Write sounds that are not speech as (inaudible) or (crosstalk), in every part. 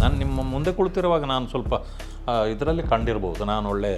ನಾನು ನಿಮ್ಮ ಮುಂದೆ ಕುಳಿತಿರುವಾಗ ನಾನು ಸ್ವಲ್ಪ ಇದರಲ್ಲಿ ಕಂಡಿರ್ಬೋದು. ನಾನು ಒಳ್ಳೆ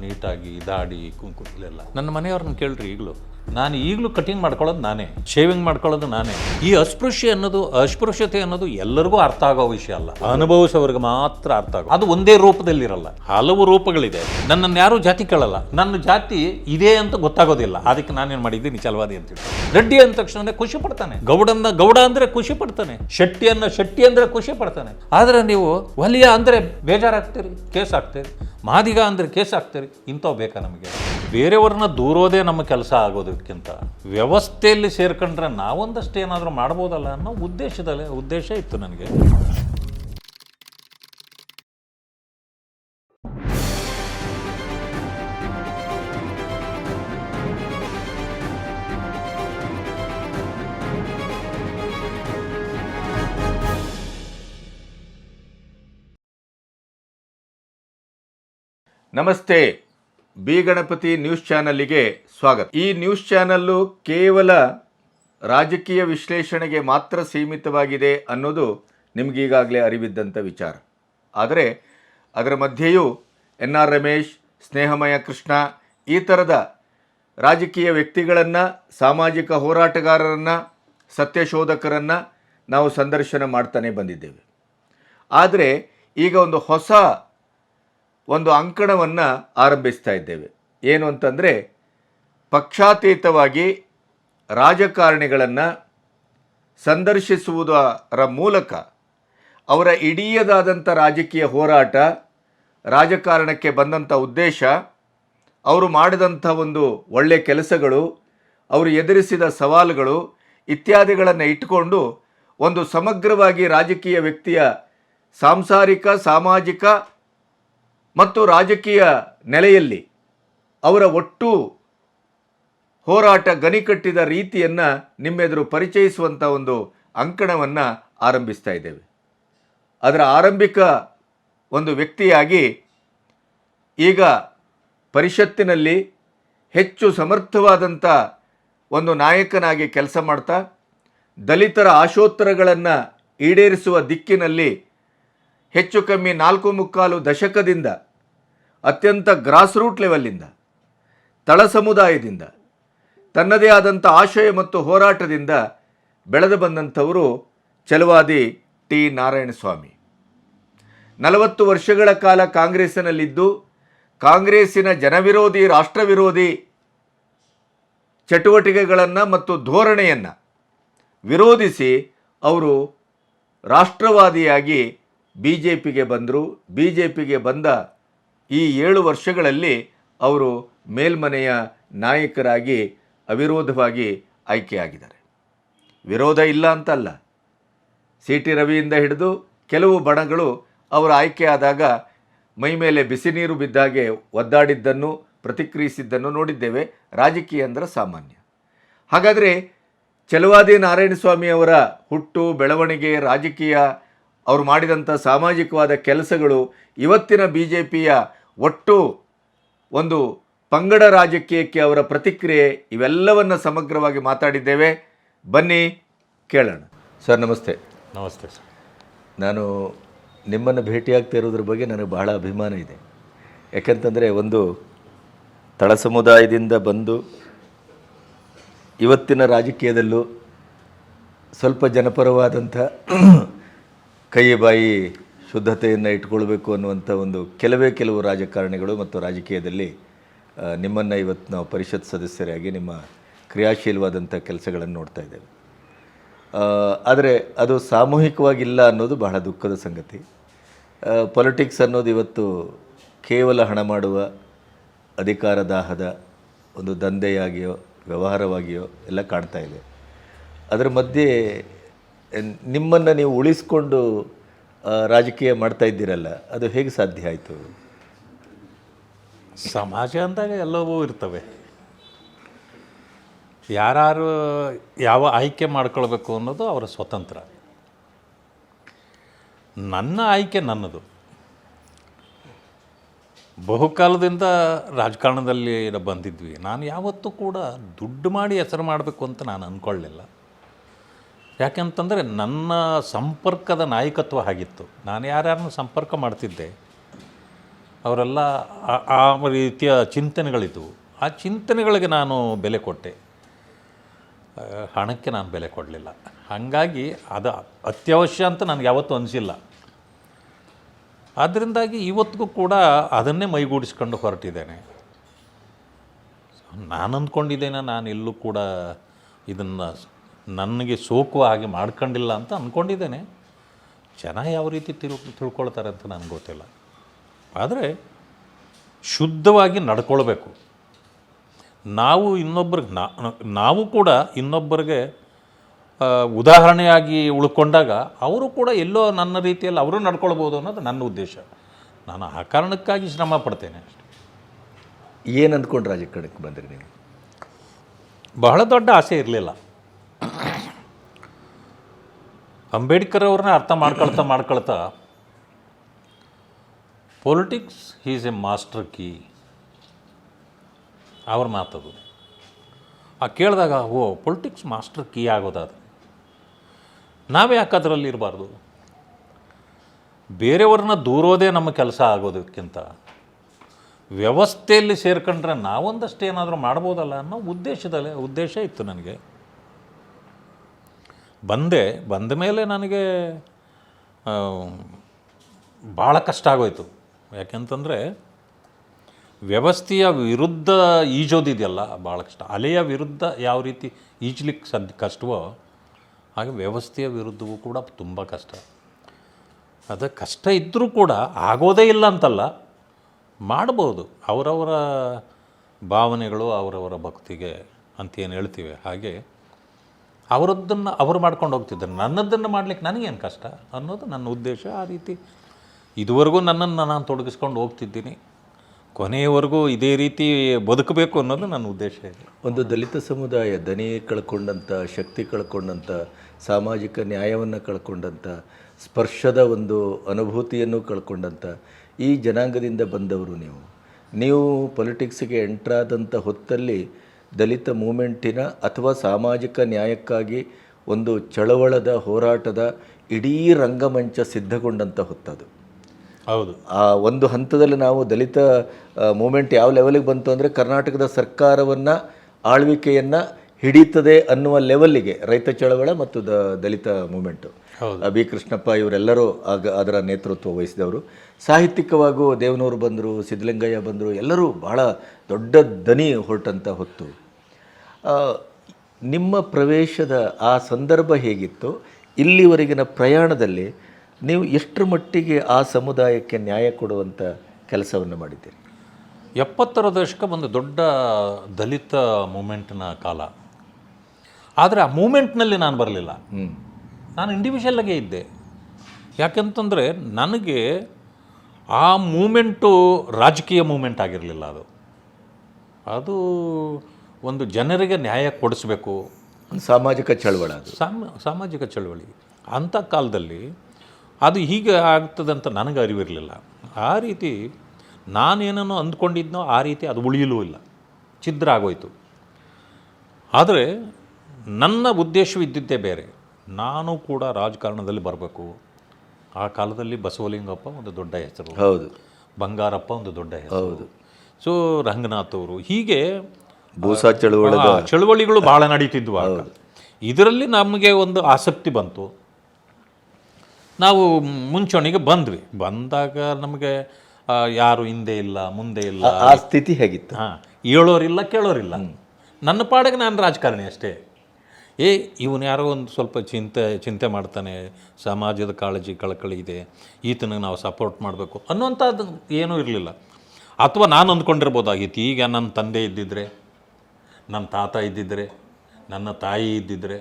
ನೀಟಾಗಿ ದಾಡಿ ಕುಂಕುಲೆಲ್ಲ ನನ್ನ ಮನೆಯವ್ರನ್ನ ಕೇಳ್ರಿ ಈಗಲೂ. ನಾನು ಈಗಲೂ ಕಟಿಂಗ್ ಮಾಡ್ಕೊಳ್ಳೋದು ನಾನೇ ಶೇವಿಂಗ್ ಮಾಡ್ಕೊಳ್ಳೋದು ನಾನೇ. ಈ ಅಸ್ಪೃಶ್ಯ ಅನ್ನೋದು, ಅಸ್ಪೃಶ್ಯತೆ ಅನ್ನೋದು ಎಲ್ಲರಿಗೂ ಅರ್ಥ ಆಗೋ ವಿಷಯ ಅಲ್ಲ. ಅನುಭವಿಸೋರಿಗೆ ಮಾತ್ರ ಅರ್ಥ ಆಗೋ ಅದು ಒಂದೇ ರೂಪದಲ್ಲಿರಲ್ಲ. ಹಲವು ರೂಪಗಳಿದೆ. ನನ್ನನ್ನು ಯಾರು ಜಾತಿ ಕೇಳಲ್ಲ. ನನ್ನ ಜಾತಿ ಇದೆ ಅಂತ ಗೊತ್ತಾಗೋದಿಲ್ಲ. ಅದಕ್ಕೆ ನಾನೇನು ಮಾಡಿದ್ದೀನಿ? ಚಲವಾದಿ ಅಂತೇಳಿ ರೆಡ್ಡಿ ಅಂದ ತಕ್ಷಣ ಖುಷಿ ಪಡ್ತಾನೆ. ಗೌಡನ್ನ ಗೌಡ ಅಂದ್ರೆ ಖುಷಿ ಪಡ್ತಾನೆ. ಶೆಟ್ಟಿಯನ್ನ ಶೆಟ್ಟಿ ಅಂದ್ರೆ ಖುಷಿ ಪಡ್ತಾನೆ. ಆದ್ರೆ ನೀವು ವಲಿಯ ಅಂದ್ರೆ ಬೇಜಾರಾಗ್ತೀರಿ, ಕೇಸ್ ಆಗ್ತೀರಿ ಮಾದಿಗ ಅಂದ್ರೆ ಕೇಸ್ ಆಗ್ತೀರಿ ಇಂಥವು ಬೇಕಾ ನಮಗೆ? ಬೇರೆಯವ್ರನ್ನ ದೂರೋದೇ ನಮ್ಮ ಕೆಲಸ ಆಗೋದಕ್ಕಿಂತ ವ್ಯವಸ್ಥೆಯಲ್ಲಿ ಸೇರ್ಕೊಂಡ್ರೆ ನಾವೊಂದಷ್ಟು ಏನಾದರೂ ಮಾಡ್ಬೋದಲ್ಲ ಅನ್ನೋ ಉದ್ದೇಶದಲ್ಲೇ, ಉದ್ದೇಶ ಇತ್ತು ನನಗೆ. ನಮಸ್ತೆ. ಬಿ ಗಣಪತಿ ನ್ಯೂಸ್ ಚಾನಲ್ಲಿಗೆ ಸ್ವಾಗತ. ಈ ನ್ಯೂಸ್ ಚಾನಲ್ಲು ಕೇವಲ ರಾಜಕೀಯ ವಿಶ್ಲೇಷಣೆಗೆ ಮಾತ್ರ ಸೀಮಿತವಾಗಿದೆ ಅನ್ನೋದು ನಿಮಗೀಗಾಗಲೇ ಅರಿವಿದ್ದಂಥ ವಿಚಾರ. ಆದರೆ ಅದರ ಮಧ್ಯೆಯೂ ಎನ್ ಆರ್ ರಮೇಶ್, ಸ್ನೇಹಮಯ ಕೃಷ್ಣ ಈ ಥರದ ರಾಜಕೀಯ ವ್ಯಕ್ತಿಗಳನ್ನು, ಸಾಮಾಜಿಕ ಹೋರಾಟಗಾರರನ್ನು, ಸತ್ಯಶೋಧಕರನ್ನು ನಾವು ಸಂದರ್ಶನ ಮಾಡ್ತಾನೆ ಬಂದಿದ್ದೇವೆ. ಆದರೆ ಈಗ ಒಂದು ಹೊಸ ಒಂದು ಅಂಕಣವನ್ನು ಆರಂಭಿಸ್ತಾ ಇದ್ದೇವೆ. ಏನು ಅಂತಂದರೆ, ಪಕ್ಷಾತೀತವಾಗಿ ರಾಜಕಾರಣಿಗಳನ್ನು ಸಂದರ್ಶಿಸುವುದರ ಮೂಲಕ ಅವರ ಇಡೀಯದಾದಂಥ ರಾಜಕೀಯ ಹೋರಾಟ, ರಾಜಕಾರಣಕ್ಕೆ ಬಂದಂಥ ಉದ್ದೇಶ, ಅವರು ಮಾಡಿದಂಥ ಒಂದು ಒಳ್ಳೆಯ ಕೆಲಸಗಳು, ಅವರು ಎದುರಿಸಿದ ಸವಾಲುಗಳು ಇತ್ಯಾದಿಗಳನ್ನು ಇಟ್ಟುಕೊಂಡು ಒಂದು ಸಮಗ್ರವಾಗಿ ರಾಜಕೀಯ ವ್ಯಕ್ತಿಯ ಸಾಂಸಾರಿಕ, ಸಾಮಾಜಿಕ ಮತ್ತು ರಾಜಕೀಯ ನೆಲೆಯಲ್ಲಿ ಅವರ ಒಟ್ಟು ಹೋರಾಟ ಗನಿಕಟ್ಟಿದ ರೀತಿಯನ್ನು ನಿಮ್ಮೆದುರು ಪರಿಚಯಿಸುವಂಥ ಒಂದು ಅಂಕಣವನ್ನು ಆರಂಭಿಸ್ತಾ ಇದ್ದೇವೆ. ಅದರ ಆರಂಭಿಕ ಒಂದು ವ್ಯಕ್ತಿಯಾಗಿ ಈಗ ಪರಿಷತ್ತಿನಲ್ಲಿ ಹೆಚ್ಚು ಸಮರ್ಥವಾದಂಥ ಒಂದು ನಾಯಕನಾಗಿ ಕೆಲಸ ಮಾಡ್ತಾ, ದಲಿತರ ಆಶೋತ್ತರಗಳನ್ನು ಈಡೇರಿಸುವ ದಿಕ್ಕಿನಲ್ಲಿ ಹೆಚ್ಚು ಕಮ್ಮಿ ನಾಲ್ಕು ಮುಕ್ಕಾಲು ದಶಕದಿಂದ ಅತ್ಯಂತ ಗ್ರಾಸ್ ರೂಟ್ ಲೆವೆಲ್ಲಿಂದ ತಳ ಸಮುದಾಯದಿಂದ, ತನ್ನದೇ ಆದಂಥ ಆಶಯ ಮತ್ತು ಹೋರಾಟದಿಂದ ಬೆಳೆದು ಬಂದಂಥವರು ಛಲವಾದಿ ಟಿ. ನಾರಾಯಣಸ್ವಾಮಿ. ನಲವತ್ತು ವರ್ಷಗಳ ಕಾಲ ಕಾಂಗ್ರೆಸ್ಸಿನಲ್ಲಿದ್ದು ಕಾಂಗ್ರೆಸ್ಸಿನ ಜನವಿರೋಧಿ, ರಾಷ್ಟ್ರವಿರೋಧಿ ಚಟುವಟಿಕೆಗಳನ್ನು ಮತ್ತು ಧೋರಣೆಯನ್ನು ವಿರೋಧಿಸಿ ಅವರು ರಾಷ್ಟ್ರವಾದಿಯಾಗಿ ಬಿ ಜೆ ಪಿಗೆ ಬಂದರು. ಬಿ ಜೆ ಪಿಗೆ ಬಂದ ಈ ಏಳು ವರ್ಷಗಳಲ್ಲಿ ಅವರು ಮೇಲ್ಮನೆಯ ನಾಯಕರಾಗಿ, ಅವಿರೋಧವಾಗಿ ಆಯ್ಕೆಯಾಗಿದ್ದಾರೆ. ವಿರೋಧ ಇಲ್ಲ ಅಂತಲ್ಲ. ಸಿ ಟಿ ರವಿಯಿಂದ ಹಿಡಿದು ಕೆಲವು ಬಣಗಳು ಅವರು ಆಯ್ಕೆಯಾದಾಗ ಮೈ ಮೇಲೆ ಬಿಸಿ ನೀರು ಬಿದ್ದಾಗೆ ಒದ್ದಾಡಿದ್ದನ್ನು, ಪ್ರತಿಕ್ರಿಯಿಸಿದ್ದನ್ನು ನೋಡಿದ್ದೇವೆ. ರಾಜಕೀಯ ಅಂದರೆ ಸಾಮಾನ್ಯ. ಹಾಗಾದರೆ ಚಲುವಾದಿ ನಾರಾಯಣಸ್ವಾಮಿ ಅವರ ಹುಟ್ಟು, ಬೆಳವಣಿಗೆ, ರಾಜಕೀಯ, ಅವರು ಮಾಡಿದಂಥ ಸಾಮಾಜಿಕವಾದ ಕೆಲಸಗಳು ಇವತ್ತಿನ ಬಿ ಜೆ ಪಿಯ ಒಟ್ಟು ಒಂದು ಪಂಗಡ ರಾಜಕೀಯಕ್ಕೆ ಅವರ ಪ್ರತಿಕ್ರಿಯೆ ಇವೆಲ್ಲವನ್ನು ಸಮಗ್ರವಾಗಿ ಮಾತಾಡಿದ್ದೇವೆ. ಬನ್ನಿ ಕೇಳೋಣ. ಸರ್ ನಮಸ್ತೆ. ನಮಸ್ತೆ ಸರ್. ನಾನು ನಿಮ್ಮನ್ನು ಭೇಟಿಯಾಗ್ತಾ ಇರೋದ್ರ ಬಗ್ಗೆ ನನಗೆ ಬಹಳ ಅಭಿಮಾನ ಇದೆ. ಯಾಕಂತಂದರೆ ಒಂದು ತಳ ಸಮುದಾಯದಿಂದ ಬಂದು ಇವತ್ತಿನ ರಾಜಕೀಯದಲ್ಲೂ ಸ್ವಲ್ಪ ಜನಪರವಾದಂಥ (clears throat) ಕೈ ಬಾಯಿ ಶುದ್ಧತೆಯನ್ನು ಇಟ್ಕೊಳ್ಬೇಕು ಅನ್ನುವಂಥ ಒಂದು ಕೆಲವೇ ಕೆಲವು ರಾಜಕಾರಣಿಗಳು ಮತ್ತು ರಾಜಕೀಯದಲ್ಲಿ ನಿಮ್ಮನ್ನು ಇವತ್ತು ನಾವು ಪರಿಷತ್ ಸದಸ್ಯರಾಗಿ ನಿಮ್ಮ ಕ್ರಿಯಾಶೀಲವಾದಂಥ ಕೆಲಸಗಳನ್ನು ನೋಡ್ತಾ ಇದ್ದೇವೆ. ಆದರೆ ಅದು ಸಾಮೂಹಿಕವಾಗಿಲ್ಲ ಅನ್ನೋದು ಬಹಳ ದುಃಖದ ಸಂಗತಿ. ಪೊಲಿಟಿಕ್ಸ್ ಅನ್ನೋದು ಇವತ್ತು ಕೇವಲ ಹಣ ಮಾಡುವ, ಅಧಿಕಾರ ದಾಹದ ಒಂದು ದಂಧೆಯಾಗಿಯೋ, ವ್ಯವಹಾರವಾಗಿಯೋ ಎಲ್ಲ ಕಾಣ್ತಾ ಇದೆ. ಅದರ ಮಧ್ಯೆ, ನಿಮ್ಮನ್ನು ನೀವು ಉಳಿಸ್ಕೊಂಡು ರಾಜಕೀಯ ಮಾಡ್ತಾ ಇದ್ದೀರಲ್ಲ, ಅದು ಹೇಗೆ ಸಾಧ್ಯ ಆಯಿತು? ಸಮಾಜ ಅಂದಾಗ ಎಲ್ಲವೂ ಇರ್ತವೆ. ಯಾರು ಯಾವ ಆಯ್ಕೆ ಮಾಡ್ಕೊಳ್ಬೇಕು ಅನ್ನೋದು ಅವರ ಸ್ವತಂತ್ರ. ನನ್ನ ಆಯ್ಕೆ ನನ್ನದು. ಬಹುಕಾಲದಿಂದ ರಾಜಕಾರಣದಲ್ಲಿ ಬಂದಿದ್ವಿ. ನಾನು ಯಾವತ್ತೂ ಕೂಡ ದುಡ್ಡು ಮಾಡಿ ಹೆಸರು ಮಾಡಬೇಕು ಅಂತ ನಾನು ಅಂದ್ಕೊಳ್ಳಿಲ್ಲ ಯಾಕೆಂತಂದರೆ ನನ್ನ ಸಂಪರ್ಕದ ನಾಯಕತ್ವ ಆಗಿತ್ತು ನಾನು ಯಾರ್ಯಾರನ್ನು ಸಂಪರ್ಕ ಮಾಡ್ತಿದ್ದೆ, ಅವರೆಲ್ಲ ಆ- ರೀತಿಯ ಚಿಂತನೆಗಳಿದ್ದವು ಆ ಚಿಂತನೆಗಳಿಗೆ ನಾನು ಬೆಲೆ ಕೊಟ್ಟೆ. ಹಣಕ್ಕೆ ನಾನು ಬೆಲೆ ಕೊಡಲಿಲ್ಲ. ಹಾಗಾಗಿ ಅದು ಅತ್ಯವಶ್ಯ ಅಂತ ನನಗೆ ಯಾವತ್ತೂ ಅನಿಸಿಲ್ಲ. ಆದ್ದರಿಂದಾಗಿ ಇವತ್ತಿಗೂ ಕೂಡ ಅದನ್ನೇ ಮೈಗೂಡಿಸ್ಕೊಂಡು ಹೊರಟಿದ್ದೇನೆ. ನಾನು ಅಂದ್ಕೊಂಡಿದ್ದೇನೆ ನಾನು ಎಲ್ಲೂ ಕೂಡ ಇದನ್ನು ನನಗೆ ಸೋಕುವ ಹಾಗೆ ಮಾಡ್ಕೊಂಡಿಲ್ಲ ಅಂತ ಅಂದ್ಕೊಂಡಿದ್ದೇನೆ ಜನ ಯಾವ ರೀತಿ ತಿರು ತಿಳ್ಕೊಳ್ತಾರೆ ಅಂತ ನನಗೆ ಗೊತ್ತಿಲ್ಲ. ಆದರೆ ಶುದ್ಧವಾಗಿ ನಡ್ಕೊಳ್ಬೇಕು. ನಾವು ಇನ್ನೊಬ್ಬರಿಗೆ ನಾವು ಕೂಡ ಇನ್ನೊಬ್ಬರಿಗೆ ಉದಾಹರಣೆಯಾಗಿ ಉಳ್ಕೊಂಡಾಗ ಅವರು ಕೂಡ ಎಲ್ಲೋ ನನ್ನ ರೀತಿಯಲ್ಲಿ ಅವರು ನಡ್ಕೊಳ್ಬೋದು ಅನ್ನೋದು ನನ್ನ ಉದ್ದೇಶ. ನಾನು ಆ ಕಾರಣಕ್ಕಾಗಿ ಶ್ರಮ ಪಡ್ತೇನೆ ಅಷ್ಟೆ. ಏನು ಅಂದ್ಕೊಂಡು ರಾಜಕಾರಣಕ್ಕೆ ಬಂದಿರಿ ನೀವು? ಬಹಳ ದೊಡ್ಡ ಆಸೆ ಇರಲಿಲ್ಲ. ಅಂಬೇಡ್ಕರ್ ಅವ್ರನ್ನ ಅರ್ಥ ಮಾಡ್ಕೊಳ್ತಾ ಮಾಡ್ಕೊಳ್ತಾ politics is a master key ಅವ್ರ ಮಾತದು. ಆ ಕೇಳಿದಾಗ, ಓ ಪೊಲಿಟಿಕ್ಸ್ ಮಾಸ್ಟರ್ ಕೀ ಆಗೋದಾದ ನಾವೇ ಯಾಕೆ ಅದರಲ್ಲಿ ಇರಬಾರ್ದು? ಬೇರೆಯವ್ರನ್ನ ದೂರೋದೇ ನಮ್ಮ ಕೆಲಸ ಆಗೋದಕ್ಕಿಂತ ವ್ಯವಸ್ಥೆಯಲ್ಲಿ ಸೇರ್ಕೊಂಡ್ರೆ ನಾವೊಂದಷ್ಟು ಏನಾದರೂ ಮಾಡ್ಬೋದಲ್ಲ ಅನ್ನೋ ಉದ್ದೇಶದಲ್ಲೇ, ಉದ್ದೇಶ ಇತ್ತು ನನಗೆ. ಬಂದೆ, ಬಂದ ಮೇಲೆ ನನಗೆ ಭಾಳ ಕಷ್ಟ ಆಗೋಯ್ತು. ಯಾಕೆಂತಂದರೆ, ವ್ಯವಸ್ಥೆಯ ವಿರುದ್ಧ ಈಜೋದಿದೆಯಲ್ಲ ಭಾಳ ಕಷ್ಟ. ಅಲೆಯ ವಿರುದ್ಧ ಯಾವ ರೀತಿ ಈಜ್ಲಿಕ್ಕೆ ಸದ್, ಕಷ್ಟವೋ, ಹಾಗೆ ವ್ಯವಸ್ಥೆಯ ವಿರುದ್ಧವೂ ಕೂಡ ತುಂಬ ಕಷ್ಟ. ಅದು ಕಷ್ಟ ಇದ್ದರೂ ಕೂಡ ಆಗೋದೇ ಇಲ್ಲ ಅಂತಲ್ಲ, ಮಾಡ್ಬೋದು. ಅವರವರ ಭಾವನೆಗಳು ಅವರವರ ಭಕ್ತಿಗೆ ಅಂತ ಏನು ಹೇಳ್ತೀವಿ. ಹಾಗೆ ಅವರದ್ದನ್ನು ಅವರು ಮಾಡ್ಕೊಂಡು ಹೋಗ್ತಿದ್ದಾರೆ. ನನ್ನದನ್ನು ಮಾಡ್ಲಿಕ್ಕೆ ನನಗೇನು ಕಷ್ಟ? ಅನ್ನೋದು ನನ್ನ ಉದ್ದೇಶ ಆ ರೀತಿ. ಇದುವರೆಗೂ ನನ್ನನ್ನು ನಾನು ತೊಡಗಿಸ್ಕೊಂಡು ಹೋಗ್ತಿದ್ದೀನಿ. ಕೊನೆಯವರೆಗೂ ಇದೇ ರೀತಿ ಬದುಕಬೇಕು ಅನ್ನೋದು ನನ್ನ ಉದ್ದೇಶ ಇದೆ. ಒಂದು ದಲಿತ ಸಮುದಾಯ ದನಿ ಕಳ್ಕೊಂಡಂಥ ಶಕ್ತಿ ಕಳ್ಕೊಂಡಂಥ ಸಾಮಾಜಿಕ ನ್ಯಾಯವನ್ನು ಕಳ್ಕೊಂಡಂಥ ಸ್ಪರ್ಶದ ಒಂದು ಅನುಭೂತಿಯನ್ನು ಕಳ್ಕೊಂಡಂಥ ಈ ಜನಾಂಗದಿಂದ ಬಂದವರು ನೀವು. ನೀವು ಪೊಲಿಟಿಕ್ಸ್ಗೆ ಎಂಟ್ರಾದಂಥ ಹೊತ್ತಲ್ಲಿ ದಲಿತ ಮೂಮೆಂಟಿನ ಅಥವಾ ಸಾಮಾಜಿಕ ನ್ಯಾಯಕ್ಕಾಗಿ ಒಂದು ಚಳವಳದ ಹೋರಾಟದ ಇಡೀ ರಂಗಮಂಚ ಸಿದ್ಧಗೊಂಡಂಥ ಹೊತ್ತದು ಹೌದು ಆ ಒಂದು ಹಂತದಲ್ಲಿ ನಾವು ದಲಿತ ಮೂಮೆಂಟ್ ಯಾವ ಲೆವೆಲಿಗೆ ಬಂತು ಅಂದರೆ ಕರ್ನಾಟಕದ ಸರ್ಕಾರವನ್ನು ಆಳ್ವಿಕೆಯನ್ನು ಹಿಡೀತದೆ ಅನ್ನುವ ಲೆವೆಲ್ಲಿಗೆ ರೈತ ಚಳವಳ ಮತ್ತು the Dalit movement. B Krishnappa ಇವರೆಲ್ಲರೂ ಆಗ ಅದರ ನೇತೃತ್ವ ವಹಿಸಿದವರು. ಸಾಹಿತ್ಯಿಕವಾಗೂ ದೇವನೂರು ಬಂದರು ಸಿದ್ಧಲಿಂಗಯ್ಯ ಬಂದರು ಎಲ್ಲರೂ ಬಹಳ ದೊಡ್ಡ ದನಿ ಹೊರಟಂಥ ಹೊತ್ತು. ನಿಮ್ಮ ಪ್ರವೇಶದ ಆ ಸಂದರ್ಭ ಹೇಗಿತ್ತು? ಇಲ್ಲಿವರೆಗಿನ ಪ್ರಯಾಣದಲ್ಲಿ ನೀವು ಎಷ್ಟರ ಮಟ್ಟಿಗೆ ಆ ಸಮುದಾಯಕ್ಕೆ ನ್ಯಾಯ ಕೊಡುವಂಥ ಕೆಲಸವನ್ನು ಮಾಡಿದ್ದೀರಿ? ಎಪ್ಪತ್ತರ ದಶಕ ಒಂದು ದೊಡ್ಡ ದಲಿತ ಮೂಮೆಂಟ್ನ ಕಾಲ. ಆದರೆ ಆ ಮೂಮೆಂಟ್ನಲ್ಲಿ ನಾನು ಬರಲಿಲ್ಲ. ಹ್ಞೂ ನಾನು ಇಂಡಿವಿಜುವಲ್ಲಾಗೇ ಇದ್ದೆ. ಯಾಕೆಂತಂದರೆ ನನಗೆ ಆ ಮೂಮೆಂಟು ರಾಜಕೀಯ ಮೂಮೆಂಟ್ ಆಗಿರಲಿಲ್ಲ ಅದು. ಅದು ಒಂದು ಜನರಿಗೆ ನ್ಯಾಯ ಕೊಡಿಸ್ಬೇಕು. ಒಂದು ಸಾಮಾಜಿಕ ಚಳವಳಿ ಅದು. ಸಾಮ ಸಾಮಾಜಿಕ ಚಳವಳಿ. ಅಂಥ ಕಾಲದಲ್ಲಿ ಅದು ಹೀಗೆ ಆಗ್ತದೆ ಅಂತ ನನಗೆ ಅರಿವಿರಲಿಲ್ಲ. ಆ ರೀತಿ ನಾನೇನೋ ಅಂದ್ಕೊಂಡಿದ್ನೋ ಆ ರೀತಿ ಅದು ಉಳಿಯಲೂ ಇಲ್ಲ. ಛಿದ್ರ ಆಗೋಯ್ತು. ಆದರೆ ನನ್ನ ಉದ್ದೇಶವಿದ್ದಿದ್ದೇ ಬೇರೆ. ನಾನು ಕೂಡ ರಾಜಕಾರಣದಲ್ಲಿ ಬರಬೇಕು. ಆ ಕಾಲದಲ್ಲಿ ಬಸವಲಿಂಗಪ್ಪ ಒಂದು ದೊಡ್ಡ ಹೆಸರು. ಹೌದು. ಬಂಗಾರಪ್ಪ ಒಂದು ದೊಡ್ಡ ಹೆಸರು. ಹೌದು. ಸೊ ರಂಗನಾಥ್ ಅವರು ಹೀಗೆ ಭೂಸಾ ಚಳುವಳಿ ಆ, ಚಳುವಳಿಗಳು ಭಾಳ ನಡೀತಿದ್ವು ಆಗ. ಇದರಲ್ಲಿ ನಮಗೆ ಒಂದು ಆಸಕ್ತಿ ಬಂತು. ನಾವು ಮುಂಚೂಣಿಗೆ ಬಂದ್ವಿ. ಬಂದಾಗ ನಮಗೆ ಆ, ಯಾರು ಹಿಂದೆ ಇಲ್ಲ ಮುಂದೆ ಇಲ್ಲ. ಆ ಸ್ಥಿತಿ ಹೇಗಿತ್ತು? ಹಾಂ ಹೇಳೋರಿಲ್ಲ ಕೇಳೋರಿಲ್ಲ. ನನ್ನ ಪಾಡಿಗೆ ನಾನು ರಾಜಕಾರಣಿ ಅಷ್ಟೇ. ಏ ಇವನು ಯಾರೋ ಒಂದು ಸ್ವಲ್ಪ ಚಿಂತೆ ಚಿಂತೆ ಮಾಡ್ತಾನೆ. ಸಮಾಜದ ಕಾಳಜಿ ಕಳಕಳಿ ಇದೆ. ಈತನಿಗೆ ನಾವು ಸಪೋರ್ಟ್ ಮಾಡಬೇಕು ಅನ್ನುವಂಥದ್ದು ಏನೂ ಇರಲಿಲ್ಲ. ಅಥವಾ ನಾನು ಅಂದ್ಕೊಂಡಿರ್ಬೋದಾಗಿತ್ತು ಈಗ ನನ್ನ ತಂದೆ ಇದ್ದಿದ್ರೆ ನನ್ನ ತಾತ ಇದ್ದಿದ್ರೆ ನನ್ನ ತಾಯಿ ಇದ್ದಿದ್ರೆ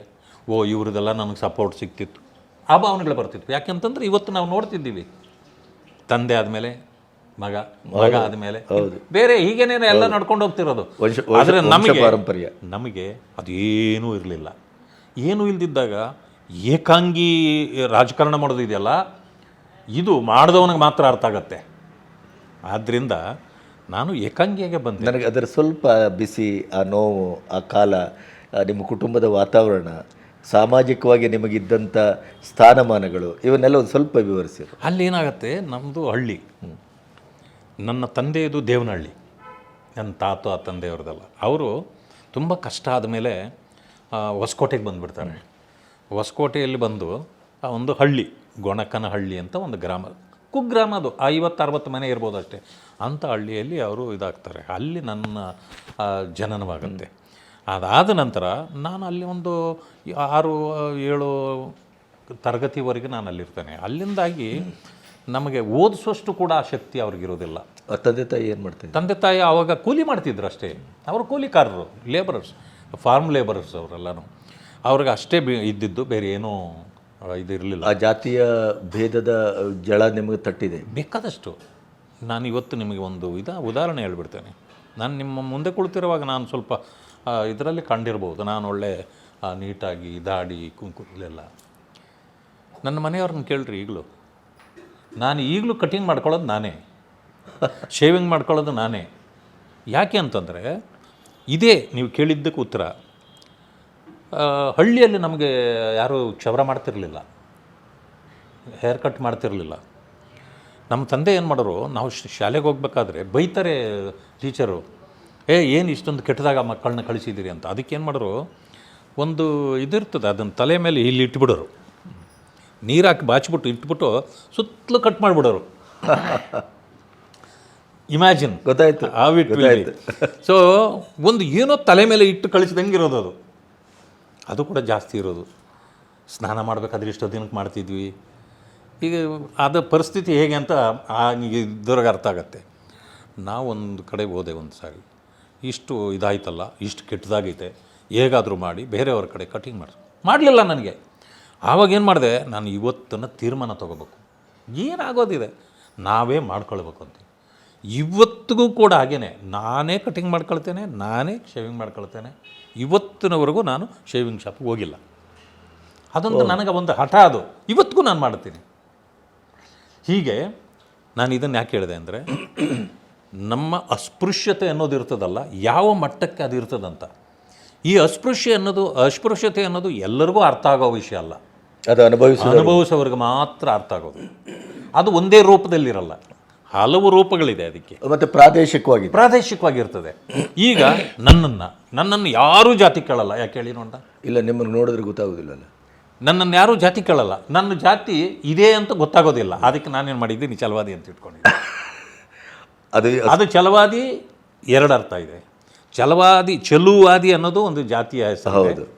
ಓ ಇವ್ರದ್ದೆಲ್ಲ ನನಗೆ ಸಪೋರ್ಟ್ ಸಿಗ್ತಿತ್ತು ಆ ಭಾವನೆಗಳು ಬರ್ತಿತ್ತು ಯಾಕೆಂತಂದ್ರೆ ಇವತ್ತು ನಾವು ನೋಡ್ತಿದ್ದೀವಿ. ತಂದೆ ಆದಮೇಲೆ ಮಗ ಮಗ ಆದಮೇಲೆ. ಬೇರೆ ಹೀಗೇನೇನೆ ಎಲ್ಲ ನಡ್ಕೊಂಡು ಹೋಗ್ತಿರೋದು. ಆದರೆ ನಮಗೆ ಪಾರಂಪರ್ಯ ನಮಗೆ ಅದೇನೂ ಇರಲಿಲ್ಲ. ಏನೂ ಇಲ್ದಿದ್ದಾಗ ಏಕಾಂಗಿ ರಾಜಕಾರಣ ಮಾಡೋದಿದೆಯಲ್ಲ ಇದು ಮಾಡಿದವನಿಗೆ ಮಾತ್ರ ಅರ್ಥ ಆಗತ್ತೆ. ಆದ್ದರಿಂದ ನಾನು ಏಕಾಂಗಿಯಾಗೆ ಬಂದೆ. ನನಗೆ ಅದರ ಸ್ವಲ್ಪ ಬಿಸಿ ಆ ನೋವು ಆ ಕಾಲ ನಿಮ್ಮ ಕುಟುಂಬದ ವಾತಾವರಣ ಸಾಮಾಜಿಕವಾಗಿ ನಿಮಗಿದ್ದಂಥ ಸ್ಥಾನಮಾನಗಳು ಇವನ್ನೆಲ್ಲ ಒಂದು ಸ್ವಲ್ಪ ವಿವರಿಸಿ ಅಲ್ಲಿ ಏನಾಗುತ್ತೆ ನಮ್ಮದು ಹಳ್ಳಿ. ನನ್ನ ತಂದೆಯದು ದೇವನಹಳ್ಳಿ. ನನ್ನ ತಾತ ತಂದೆಯವ್ರದ್ದಲ್ಲ ಅವರು ತುಂಬ ಕಷ್ಟ ಆದಮೇಲೆ ಹೊಸಕೋಟೆಗೆ ಬಂದುಬಿಡ್ತಾರೆ. ಹೊಸಕೋಟೆಯಲ್ಲಿ ಬಂದು ಆ ಒಂದು ಹಳ್ಳಿ ಗೊಣಕನಹಳ್ಳಿ ಅಂತ ಒಂದು ಗ್ರಾಮ. ಕುಗ್ರಾಮ ಅದು ಐವತ್ತು ಅರವತ್ತು ಮನೆ ಇರ್ಬೋದು ಅಷ್ಟೇ. ಅಂಥ ಹಳ್ಳಿಯಲ್ಲಿ ಅವರು ಇದಾಗ್ತಾರೆ. ಅಲ್ಲಿ ನನ್ನ ಜನನವಾಗುತ್ತೆ. ಅದಾದ ನಂತರ ನಾನು ಅಲ್ಲಿ ಒಂದು ಆರು ಏಳು ತರಗತಿವರೆಗೆ ನಾನು ಅಲ್ಲಿರ್ತೇನೆ. ಅಲ್ಲಿಂದಾಗಿ ನಮಗೆ ಓದಿಸುವಷ್ಟು ಕೂಡ ಆ ಶಕ್ತಿ ಅವ್ರಿಗಿರೋದಿಲ್ಲ ತಂದೆ ತಾಯಿ ಏನು ಮಾಡ್ತೀನಿ ತಂದೆ ತಾಯಿ ಆವಾಗ ಕೂಲಿ ಮಾಡ್ತಿದ್ರು ಅಷ್ಟೇ. ಅವರು ಕೂಲಿಕಾರರು ಲೇಬರರ್ಸ್ ಫಾರ್ಮ್ ಲೇಬರ್ಸ್ ಅವರೆಲ್ಲನೂ. ಅವ್ರಿಗೆ ಅಷ್ಟೇ ಬಿ ಇದ್ದಿದ್ದು ಬೇರೆ ಏನೂ ಇದು ಇರಲಿಲ್ಲ. ಆ ಜಾತಿಯ ಭೇದದ ಜಳ ನಿಮಗೆ ತಟ್ಟಿದೆ. ಬೇಕಾದಷ್ಟು. ನಾನು ಇವತ್ತು ನಿಮಗೆ ಒಂದು ಇದ ಉದಾಹರಣೆ ಹೇಳ್ಬಿಡ್ತೇನೆ. ನಾನು ನಿಮ್ಮ ಮುಂದೆ ಕುಳಿತಿರುವಾಗ ನಾನು ಸ್ವಲ್ಪ ಇದರಲ್ಲಿ ಕಂಡಿರ್ಬೋದು. ನಾನು ಒಳ್ಳೆ ನೀಟಾಗಿ ದಾಡಿ ಕುಂಕು ಇಲ್ಲೆಲ್ಲ. ನನ್ನ ಮನೆಯವ್ರನ್ನ ಕೇಳ್ರಿ ಈಗಲೂ. ನಾನು ಈಗಲೂ ಕಟಿಂಗ್ ಮಾಡ್ಕೊಳ್ಳೋದು ನಾನೇ. (laughs) ಶೇವಿಂಗ್ ಮಾಡ್ಕೊಳ್ಳೋದು ನಾನೇ. ಯಾಕೆ ಅಂತಂದರೆ ಇದೇ ನೀವು ಕೇಳಿದ್ದಕ್ಕೆ ಉತ್ತರ. ಹಳ್ಳಿಯಲ್ಲಿ ನಮಗೆ ಯಾರೂ ಕ್ಷವರ ಮಾಡ್ತಿರಲಿಲ್ಲ. ಹೇರ್ ಕಟ್ ಮಾಡ್ತಿರಲಿಲ್ಲ. ನಮ್ಮ ತಂದೆ ಏನು ಮಾಡೋರು, ನಾವು ಶಾಲೆಗೆ ಹೋಗ್ಬೇಕಾದ್ರೆ ಬೈತಾರೆ ಟೀಚರು, ಏ, ಏನು ಇಷ್ಟೊಂದು ಕೆಟ್ಟದಾಗ ಮಕ್ಕಳನ್ನ ಕಳಿಸಿದ್ದೀರಿ ಅಂತ. ಅದಕ್ಕೆ ಏನು ಮಾಡೋರು, ಒಂದು ಇದಿರ್ತದೆ, ಅದನ್ನು ತಲೆ ಮೇಲೆ ಇಲ್ಲಿ ಇಟ್ಬಿಡೋರು. ನೀರು ಹಾಕಿ ಬಾಚಿಬಿಟ್ಟು, ಇಟ್ಬಿಟ್ಟು ಸುತ್ತಲೂ ಕಟ್ ಮಾಡಿಬಿಡೋರು. ಇಮ್ಯಾಜಿನ್ ಗೊತ್ತಾಯ್ತು. ಇಟ್ ಸೊ ಒಂದು ಏನೋ ತಲೆ ಮೇಲೆ ಇಟ್ಟು ಕಳಿಸಿದಂಗೆ ಇರೋದು ಅದು. ಅದು ಕೂಡ ಜಾಸ್ತಿ ಇರೋದು. ಸ್ನಾನ ಮಾಡಬೇಕಾದ್ರೆ ಇಷ್ಟೋ ದಿನಕ್ಕೆ ಮಾಡ್ತಿದ್ವಿ. ಈಗ ಅದ ಪರಿಸ್ಥಿತಿ ಹೇಗೆ ಅಂತ ಇದ್ರಾಗ ಅರ್ಥ ಆಗತ್ತೆ. ನಾವೊಂದು ಕಡೆ ಹೋದೆ ಒಂದು ಸಾರಿ. ಇಷ್ಟು ಇದಾಯ್ತಲ್ಲ ಇಷ್ಟು ಕೆಟ್ಟದಾಗೈತೆ. ಹೇಗಾದರೂ ಮಾಡಿ ಬೇರೆಯವ್ರ ಕಡೆ ಕಟಿಂಗ್ ಮಾಡಿಸ್. ಮಾಡಲಿಲ್ಲ ನನಗೆ. ಆವಾಗ ಏನು ಮಾಡಿದೆ ನಾನು ಇವತ್ತನ್ನು ತೀರ್ಮಾನ ತೊಗೋಬೇಕು. ಏನಾಗೋದಿದೆ? ನಾವೇ ಮಾಡ್ಕೊಳ್ಬೇಕು ಅಂತ. ಇವತ್ತಿಗೂ ಕೂಡ ಹಾಗೇ ನಾನೇ ಕಟಿಂಗ್ ಮಾಡ್ಕೊಳ್ತೇನೆ ನಾನೇ ಶೇವಿಂಗ್ ಮಾಡ್ಕೊಳ್ತೇನೆ. ಇವತ್ತಿನವರೆಗೂ ನಾನು ಶೇವಿಂಗ್ ಶಾಪ್ಗೆ ಹೋಗಿಲ್ಲ. ಅದೊಂದು ನನಗೆ ಒಂದು ಹಠ ಅದು. ಇವತ್ತಿಗೂ ನಾನು ಮಾಡ್ತೀನಿ. ಹೀಗೆ ನಾನು ಇದನ್ನು ಯಾಕೆ ಹೇಳಿದೆ ಅಂದರೆ ನಮ್ಮ ಅಸ್ಪೃಶ್ಯತೆ ಅನ್ನೋದು ಇರ್ತದಲ್ಲ ಯಾವ ಮಟ್ಟಕ್ಕೆ ಅದು ಇರ್ತದಂತ. ಈ ಅಸ್ಪೃಶ್ಯ ಅನ್ನೋದು ಅಸ್ಪೃಶ್ಯತೆ ಅನ್ನೋದು ಎಲ್ಲರಿಗೂ ಅರ್ಥ ಆಗೋ ವಿಷಯ ಅಲ್ಲ. ಅದು ಅನುಭವಿಸ ಅನುಭವಿಸೋರಿಗೆ ಮಾತ್ರ ಅರ್ಥ ಆಗೋದು. ಅದು ಒಂದೇ ರೂಪದಲ್ಲಿರಲ್ಲ. ಹಲವು ರೂಪಗಳಿದೆ ಅದಕ್ಕೆ. ಮತ್ತೆ ಪ್ರಾದೇಶಿಕವಾಗಿ ಪ್ರಾದೇಶಿಕವಾಗಿರ್ತದೆ. ಈಗ ನನ್ನನ್ನು ನನ್ನನ್ನು ಯಾರೂ ಜಾತಿ ಕೇಳಲ್ಲ. ಯಾಕೆ ಹೇಳಿ ನೋಡ ಇಲ್ಲ ನಿಮ್ಮನ್ನು ನೋಡಿದ್ರೆ ಗೊತ್ತಾಗೋದಿಲ್ಲಲ್ಲ. ನನ್ನನ್ನು ಯಾರೂ ಜಾತಿ ಕೇಳಲ್ಲ. ನನ್ನ ಜಾತಿ ಇದೆ ಅಂತ ಗೊತ್ತಾಗೋದಿಲ್ಲ. ಅದಕ್ಕೆ ನಾನೇನು ಮಾಡಿದ್ದೀನಿ ಚಲವಾದಿ ಅಂತ ಇಟ್ಕೊಂಡಿದ್ದೆ. ಅದು ಅದು ಚಲವಾದಿ ಎರಡು ಅರ್ಥ ಇದೆ. ಚಲವಾದಿ ಚಲುವಾದಿ ಅನ್ನೋದು ಒಂದು ಜಾತಿಯ ಹೆಸರು. ಹೌದು.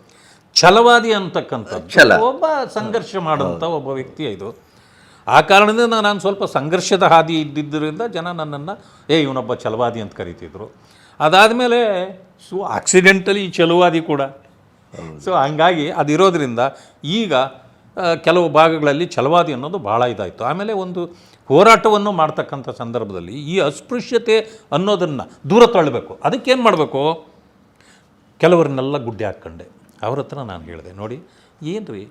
ಛಲವಾದಿ ಅಂತಕ್ಕಂಥ. ಒಬ್ಬ ಸಂಘರ್ಷ ಮಾಡುವಂಥ ಒಬ್ಬ ವ್ಯಕ್ತಿ ಇದು. ಆ ಕಾರಣದಿಂದ ನಾನು ಸ್ವಲ್ಪ ಸಂಘರ್ಷದ ಹಾದಿ ಇದ್ದಿದ್ದರಿಂದ ಜನ ನನ್ನನ್ನು, ಏ, ಇವನೊಬ್ಬ ಚಲವಾದಿ ಅಂತ ಕರಿತಿದ್ರು. ಅದಾದಮೇಲೆ, ಸೊ ಆಕ್ಸಿಡೆಂಟಲಿ ಛಲವಾದಿ ಕೂಡ. ಸೊ, ಹಂಗಾಗಿ ಅದಿರೋದ್ರಿಂದ ಈಗ ಕೆಲವು ಭಾಗಗಳಲ್ಲಿ ಚಲವಾದಿ ಅನ್ನೋದು ಭಾಳ ಇದಾಯಿತು. ಆಮೇಲೆ ಒಂದು ಹೋರಾಟವನ್ನು ಮಾಡ್ತಕ್ಕಂಥ ಸಂದರ್ಭದಲ್ಲಿ ಈ ಅಸ್ಪೃಶ್ಯತೆ ಅನ್ನೋದನ್ನು ದೂರ ತಳ್ಳಬೇಕು. ಅದಕ್ಕೇನು ಮಾಡಬೇಕು? ಕೆಲವರನ್ನೆಲ್ಲ ಗುಡ್ಡೆ ಹಾಕ್ಕೊಂಡೆ. ಅವ್ರ ಹತ್ರ ನಾನು ಹೇಳಿದೆ, ನೋಡಿ ಏನು ರೀ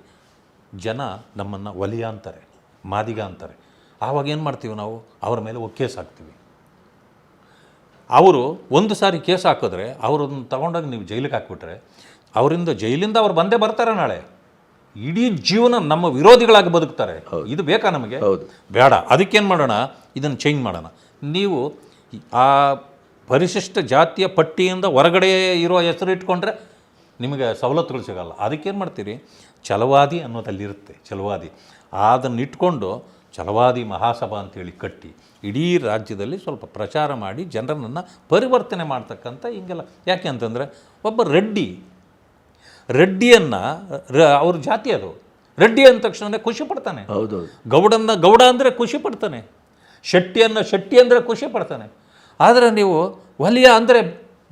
ಜನ ನಮ್ಮನ್ನು ಒಲಿಯ ಅಂತಾರೆ. ಮಾದಿಗ ಅಂತಾರೆ. ಆವಾಗ ಏನು ಮಾಡ್ತೀವಿ ನಾವು? ಅವ್ರ ಮೇಲೆ ಒ ಕೇಸ್ ಹಾಕ್ತೀವಿ. ಅವರು ಒಂದು ಸಾರಿ ಕೇಸ್ ಹಾಕಿದ್ರೆ ಅವ್ರನ್ನ ತಗೊಂಡಾಗ ನೀವು ಜೈಲಿಗೆ ಹಾಕ್ಬಿಟ್ರೆ ಅವರಿಂದ ಜೈಲಿಂದ ಅವ್ರು ಬಂದೇ ಬರ್ತಾರೆ ನಾಳೆ. ಇಡೀ ಜೀವನ ನಮ್ಮ ವಿರೋಧಿಗಳಾಗಿ ಬದುಕ್ತಾರೆ. ಇದು ಬೇಕಾ ನಮಗೆ? ಹೌದು. ಬೇಡ. ಅದಕ್ಕೇನು ಮಾಡೋಣ? ಇದನ್ನು ಚೇಂಜ್ ಮಾಡೋಣ. ನೀವು ಆ ಪರಿಶಿಷ್ಟ ಜಾತಿಯ ಪಟ್ಟಿಯಿಂದ ಹೊರಗಡೆ ಇರೋ ಹೆಸರು ಇಟ್ಕೊಂಡ್ರೆ ನಿಮಗೆ ಸವಲತ್ತುಗಳು ಸಿಗಲ್ಲ. ಅದಕ್ಕೇನು ಮಾಡ್ತೀರಿ? ಛಲವಾದಿ ಅನ್ನೋದಲ್ಲಿರುತ್ತೆ. ಛಲವಾದಿ. ಅದನ್ನು ಇಟ್ಕೊಂಡು ಛಲವಾದಿ ಮಹಾಸಭಾ ಅಂತೇಳಿ ಕಟ್ಟಿ ಇಡೀ ರಾಜ್ಯದಲ್ಲಿ ಸ್ವಲ್ಪ ಪ್ರಚಾರ ಮಾಡಿ ಜನರನ್ನು ಪರಿವರ್ತನೆ ಮಾಡ್ತಕ್ಕಂಥ ಹಿಂಗೆಲ್ಲ. ಯಾಕೆ ಅಂತಂದರೆ ಒಬ್ಬ ರೆಡ್ಡಿ ರೆಡ್ಡಿಯನ್ನು ಅವ್ರ ಜಾತಿ ಅದು. ರೆಡ್ಡಿ ಅಂದ ತಕ್ಷಣ ಖುಷಿ ಪಡ್ತಾನೆ. ಹೌದು ಗೌಡನ್ನ ಗೌಡ ಅಂದರೆ ಖುಷಿ ಪಡ್ತಾನೆ. ಶೆಟ್ಟಿಯನ್ನು ಶೆಟ್ಟಿ ಅಂದರೆ ಖುಷಿ ಪಡ್ತಾನೆ. ಆದರೆ ನೀವು ವಲಿಯ ಅಂದರೆ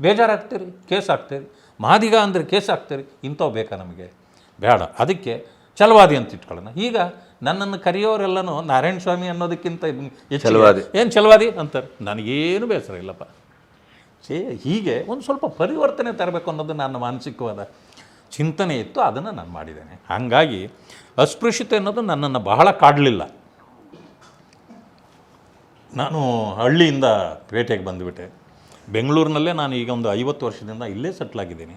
ಬೇಜಾರಾಗ್ತೀರಿ ಕೇಸ್ ಹಾಕ್ತೀರಿ ಮಾದಿಗ ಅಂದರೆ ಕೇಸ್ ಆಗ್ತೀರಿ ಇಂಥವು ಬೇಕಾ ನಮಗೆ? ಬೇಡ. ಅದಕ್ಕೆ ಛಲವಾದಿ ಅಂತ ಇಟ್ಕೊಳ್ಳೋಣ. ಈಗ ನನ್ನನ್ನು ಕರೆಯೋರೆಲ್ಲನೂ ನಾರಾಯಣ ಸ್ವಾಮಿ ಅನ್ನೋದಕ್ಕಿಂತ ಚಲವಾದಿ ಏನು ಚಲವಾದಿ ಅಂತಾರೆ? ನನಗೇನು ಬೇಸರ ಇಲ್ಲಪ್ಪ. ಸೇ ಹೀಗೆ ಒಂದು ಸ್ವಲ್ಪ ಪರಿವರ್ತನೆ ತರಬೇಕು ಅನ್ನೋದು ನನ್ನ ಮಾನಸಿಕವಾದ ಚಿಂತನೆ ಇತ್ತು ಅದನ್ನು ನಾನು ಮಾಡಿದ್ದೇನೆ. ಹಾಗಾಗಿ ಅಸ್ಪೃಶ್ಯತೆ ಅನ್ನೋದು ನನ್ನನ್ನು ಬಹಳ ಕಾಡಲಿಲ್ಲ. ನಾನು ಹಳ್ಳಿಯಿಂದ ಪೇಟೆಗೆ ಬಂದುಬಿಟ್ಟೆ. ಬೆಂಗಳೂರಿನಲ್ಲೇ ನಾನು ಈಗ ಒಂದು ಐವತ್ತು ವರ್ಷದಿಂದ ಇಲ್ಲೇ ಸೆಟ್ಲಾಗಿದ್ದೀನಿ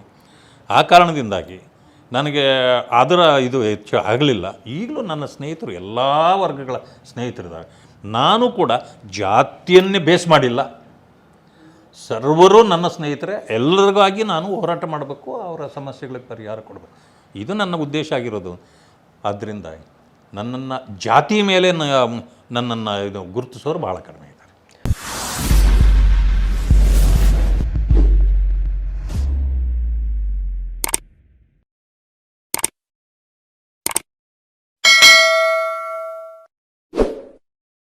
ಆ ಕಾರಣದಿಂದಾಗಿ ನನಗೆ ಅದರ ಇದು ಹೆಚ್ಚು ಆಗಲಿಲ್ಲ. ಈಗಲೂ ನನ್ನ ಸ್ನೇಹಿತರು ಎಲ್ಲ ವರ್ಗಗಳ ಸ್ನೇಹಿತರಿದ್ದಾರೆ. ನಾನು ಕೂಡ ಜಾತಿಯನ್ನೇ ಬೇಸ್ ಮಾಡಿಲ್ಲ. ಸರ್ವರು ನನ್ನ ಸ್ನೇಹಿತರೆ, ಎಲ್ಲರಿಗಾಗಿ ನಾನು ಹೋರಾಟ ಮಾಡಬೇಕು, ಅವರ ಸಮಸ್ಯೆಗಳಿಗೆ ಪರಿಹಾರ ಕೊಡಬೇಕು. ಇದು ನನ್ನ ಉದ್ದೇಶ ಆಗಿರೋದು. ಆದ್ದರಿಂದ ನನ್ನನ್ನು ಜಾತಿ ಮೇಲೆ ನನ್ನನ್ನು ಇದು ಗುರುತಿಸೋರು ಭಾಳ ಕಡಿಮೆ.